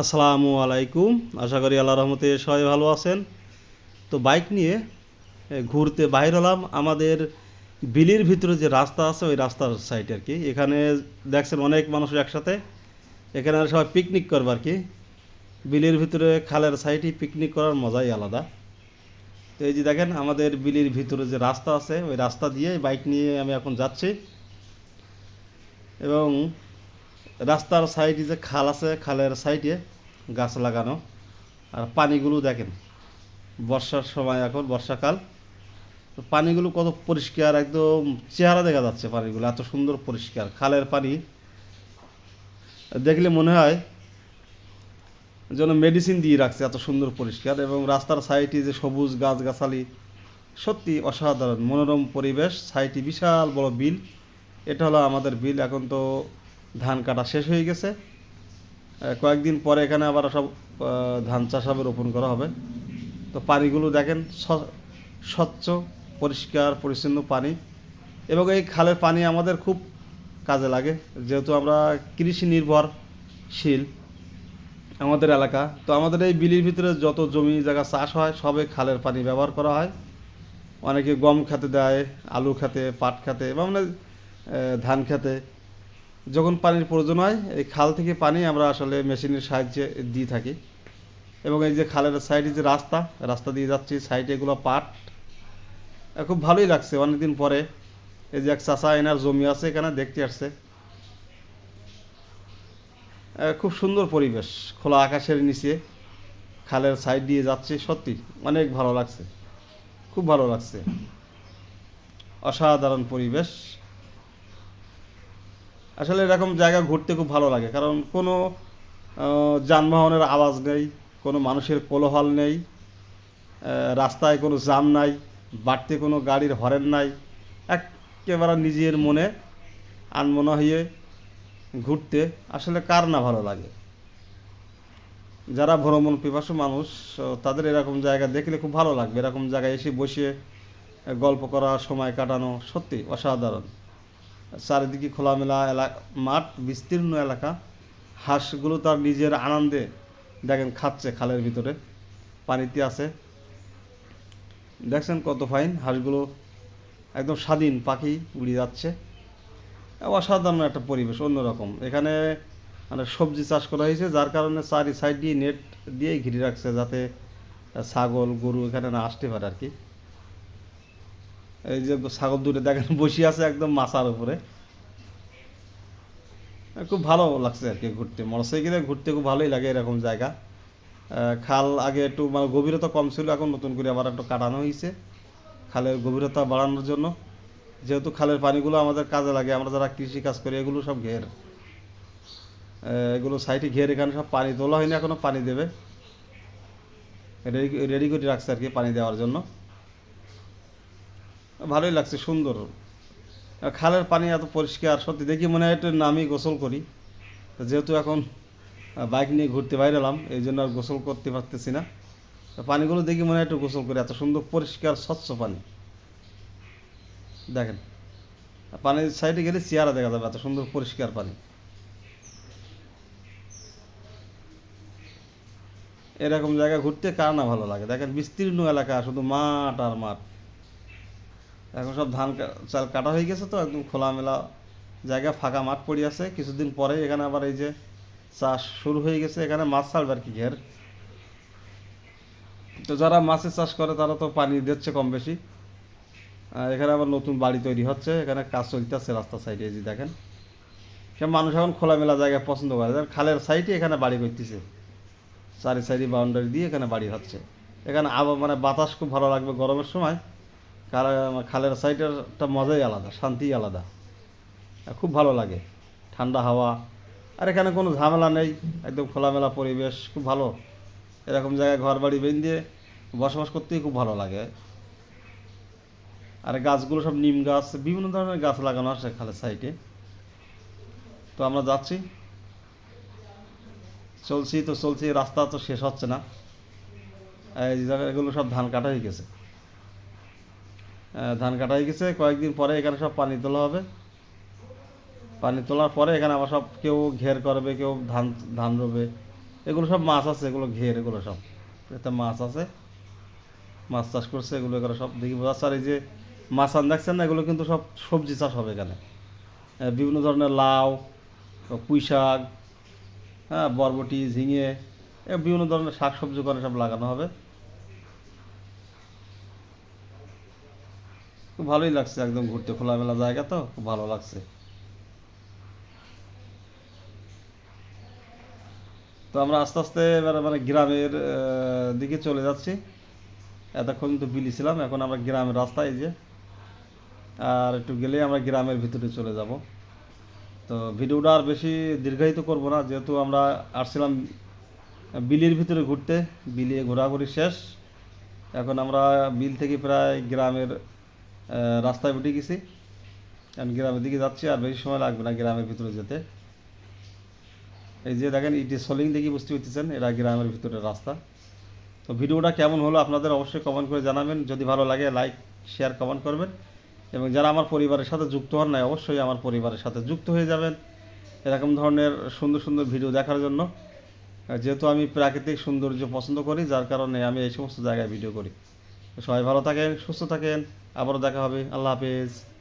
আসসালামু আলাইকুম। আশা করি আল্লাহ রহমতে সবাই ভালো আছেন। তো বাইক নিয়ে ঘুরতে বাইর হলাম। আমাদের বিলির ভিতরে যে রাস্তা আছে, ওই রাস্তার সাইড আর কি। এখানে দেখছেন অনেক মানুষ একসাথে। এখানে সবাই পিকনিক করবে আর কি। বিলির ভিতরে খালের সাইডে পিকনিক করার মজাই আলাদা। তো এই যে দেখেন, আমাদের বিলির ভিতরে যে রাস্তা আছে, ওই রাস্তা দিয়ে বাইক নিয়ে আমি এখন যাচ্ছি। এবং রাস্তার সাইডে যে খাল আছে, খালের সাইডে গাছ লাগানো। আর পানিগুলো দেখেন, বর্ষার সময় এখন, বর্ষাকাল। তো পানিগুলো কত পরিষ্কার, একদম চেহারা দেখা যাচ্ছে পানিগুলো, এত সুন্দর পরিষ্কার। খালের পানি দেখলে মনে হয় যেন মেডিসিন দিয়ে রাখছে এত সুন্দর পরিষ্কার এবং রাস্তার সাইডে যে সবুজ গাছগাছালি, সত্যি অসাধারণ, মনোরম পরিবেশ। সাইডে বিশাল বড় বিল, এটা হলো আমাদের বিল। এখন তো ধান কাটা শেষ হয়ে গেছে। কয়েকদিন পরে এখানে আবার সব ধান চাষ হবে রোপণ করা হবে। তো পানিগুলো দেখেন স্বচ্ছ পরিষ্কার পরিচ্ছন্ন পানি। এবং এই খালের পানি আমাদের খুব কাজে লাগে যেহেতু আমরা কৃষি নির্ভরশীল আমাদের এলাকা। তো আমাদের এই বিলির ভিতরে যত জমি জায়গা চাষ হয় সবে খালের পানি ব্যবহার করা হয়। অনেকে গম খেতে দেয় আলু খেতে পাট খেতে এবং মানে, ধান খেতে। যখন পানির প্রয়োজন হয়, এই খাল থেকে পানি আমরা আসলে মেশিনের সাহায্যে দিয়ে থাকি। এবং এই যে খালের সাইডে যে রাস্তা রাস্তা দিয়ে যাচ্ছি, সাইডে এগুলো পাট। খুব ভালোই লাগছে। অনেকদিন পরে এই যে এক চাষা এনার জমি আছে এখানে, দেখতে আসছে। খুব সুন্দর পরিবেশ। খোলা আকাশের নিচে খালের সাইড দিয়ে যাচ্ছে। সত্যি অনেক ভালো লাগছে। খুব ভালো লাগছে। অসাধারণ পরিবেশ। আসলে এরকম জায়গা ঘুরতে খুব ভালো লাগে, কারণ কোনো যানবাহনের আওয়াজ নেই, কোনো মানুষের কোলাহল নেই রাস্তায় কোনো জাম নাই, বাড়তে কোনো গাড়ির হরেন নাই, একেবারে নিজের মনে আনমনা হয়ে ঘুরতে আসলে কার না ভালো লাগে? যারা ভ্রমণ পিপাসু মানুষ তাদের এরকম জায়গা দেখলে খুব ভালো লাগবে। এরকম জায়গায় এসে বসে গল্প করা, সময় কাটানো সত্যি অসাধারণ। চারিদিকে খোলামেলা এলাকা, মাঠ, বিস্তীর্ণ এলাকা। হাঁসগুলো তার নিজের আনন্দে দেখেন খাচ্ছে খালের ভিতরে। পানিতে আছে। দেখছেন কত ফাইন হাঁসগুলো একদম স্বাধীন পাখি উড়ে যাচ্ছে। অসাধারণ একটা পরিবেশ, অন্যরকম। এখানে মানে সবজি চাষ করা হয়েছে, যার কারণে চারি সাইড দিয়ে নেট দিয়েই ঘিরে রাখছে যাতে ছাগল, গরু এখানে না আসতে পারে আর কি। এই যে ছাগল দুটো দেখেন, বসে আছে একদম মাচার উপরে। খুব ভালো লাগছে আর কি ঘুরতে। মোটরসাইকেলে ঘুরতে খুব ভালোই লাগে এরকম জায়গা। খাল আগে একটু মানে গভীরতা কম ছিল, এখন নতুন করে আবার একটু কাটানো হয়েছে খালের গভীরতা বাড়ানোর জন্য। যেহেতু খালের পানিগুলো আমাদের কাজে লাগে, আমরা যারা কৃষি কাজ করি, এগুলো সব ঘের। এগুলো সাইডে ঘের, এখানে সব পানি তোলা হয়নি এখনও পানি দেবে। রেডি রেডি করে রাখছে আর কি পানি দেওয়ার জন্য। ভালোই লাগছে, সুন্দর। খালের পানি এত পরিষ্কার, সত্যি দেখি মনে হয় একটু নামি গোসল করি। যেহেতু এখন বাইক নিয়ে ঘুরতে বাইরে এলাম এই জন্য আর গোসল করতে পারতেছি না। পানিগুলো দেখি মনে হয় একটু গোসল করি, এত সুন্দর, পরিষ্কার, স্বচ্ছ পানি। দেখেন পানির সাইডে গেলে চেয়ারা দেখা যাবে, এত সুন্দর, পরিষ্কার পানি। এরকম জায়গা ঘুরতে কার না ভালো লাগে? দেখেন, বিস্তীর্ণ এলাকা, শুধু মাঠ আর মাঠ। এখন সব ধান চাল কাটা হয়ে গেছে তো, একদম খোলামেলা জায়গা, ফাঁকা মাঠ পড়ে আছে। কিছুদিন পরে এখানে আবার এই যে চাষ শুরু হয়ে গেছে, এখানে মাছ ছাড়বে আর কি ঘের। তো যারা মাছের চাষ করে, তারা তো পানি দিচ্ছে কম বেশি। এখানে আবার নতুন বাড়ি তৈরি হচ্ছে, এখানে কাজ চলতেছে রাস্তার সাইডে যে দেখেন। সব মানুষ এখন খোলামেলা জায়গা পছন্দ করে যেমন খালের সাইডে এখানে বাড়ি করতেছে। চারি সাইডে বাউন্ডারি দিয়ে এখানে বাড়ি হচ্ছে। এখানে আবার মানে বাতাস খুব ভালো লাগবে গরমের সময়। খালের সাইডের একটা মজাই আলাদা শান্তি আলাদা। খুব ভালো লাগে, ঠান্ডা হাওয়া। আর এখানে কোনো ঝামেলা নেই, একদম খোলামেলা পরিবেশ, খুব ভালো। এরকম জায়গায় ঘর বাড়ি বেঁধে বসবাস করতেই খুব ভালো লাগে। আর গাছগুলো সব নিম গাছ, বিভিন্ন ধরনের গাছ লাগানো আছে খালের সাইডে তো আমরা যাচ্ছি। চলছি তো চলছি, রাস্তা তো শেষ হচ্ছে না। এই জায়গাগুলো সব ধান কাটা হয়ে গেছে। ধান কাটা হয়ে গেছে। কয়েকদিন পরে এখানে সব পানি তোলা হবে। পানি তোলার পরে এখানে আবার সব কেউ ঘের করবে, কেউ ধান ধান রোবে। এগুলো সব মাছ আছে, এগুলো ঘের, এগুলো সব। এতে মাছ আছে। মাছ চাষ করছে, এগুলো এখানে সব দেখি বোঝা। আর এই যে মাছ আন দেখছেন না, এগুলো কিন্তু সব সবজি চাষ হবে এখানে। বিভিন্ন ধরনের লাউ, পুঁই শাক হ্যাঁ বরবটি, ঝিঙে বিভিন্ন ধরনের শাক সবজি করে সব লাগানো হবে। খুব ভালোই লাগছে একদম ঘুরতে, খোলামেলা জায়গা তো, খুব ভালো লাগছে। তো আমরা আস্তে আস্তে এবার মানে গ্রামের দিকে চলে যাচ্ছি। এতক্ষণ তো বিলি ছিলাম, এখন আমরা গ্রামের রাস্তায় যে। আর একটু গেলেই আমরা গ্রামের ভিতরে চলে যাব। তো ভিডিওটা আর বেশি দীর্ঘায়িত করব না, যেহেতু আমরা আসছিলাম বিলির ভিতরে ঘুরতে। বিলিয়ে ঘোরাঘুরি শেষ। এখন আমরা বিল থেকে প্রায় গ্রামের রাস্তায় উঠে গেছি। এখন গ্রামের দিকে যাচ্ছি, আর বেশি সময় লাগবে না গ্রামের ভিতরে যেতে। এই যে দেখেন ইটি সলিং দেখি বুঝতে পারতেছেন, এটা গ্রামের ভিতরের রাস্তা। তো ভিডিওটা কেমন হলো আপনাদের অবশ্যই কমেন্ট করে জানাবেন। যদি ভালো লাগে লাইক শেয়ার কমেন্ট করবেন। এবং যারা আমার পরিবারের সাথে যুক্ত হন নাই, অবশ্যই আমার পরিবারের সাথে যুক্ত হয়ে যাবেন। এরকম ধরনের সুন্দর সুন্দর ভিডিও দেখার জন্য। যেহেতু আমি প্রাকৃতিক সৌন্দর্য পছন্দ করি, যার কারণে আমি এই সমস্ত জায়গায় ভিডিও করি। সবাই ভালো থাকেন সুস্থ থাকেন। আবারও দেখা হবে। আল্লাহ হাফেজ।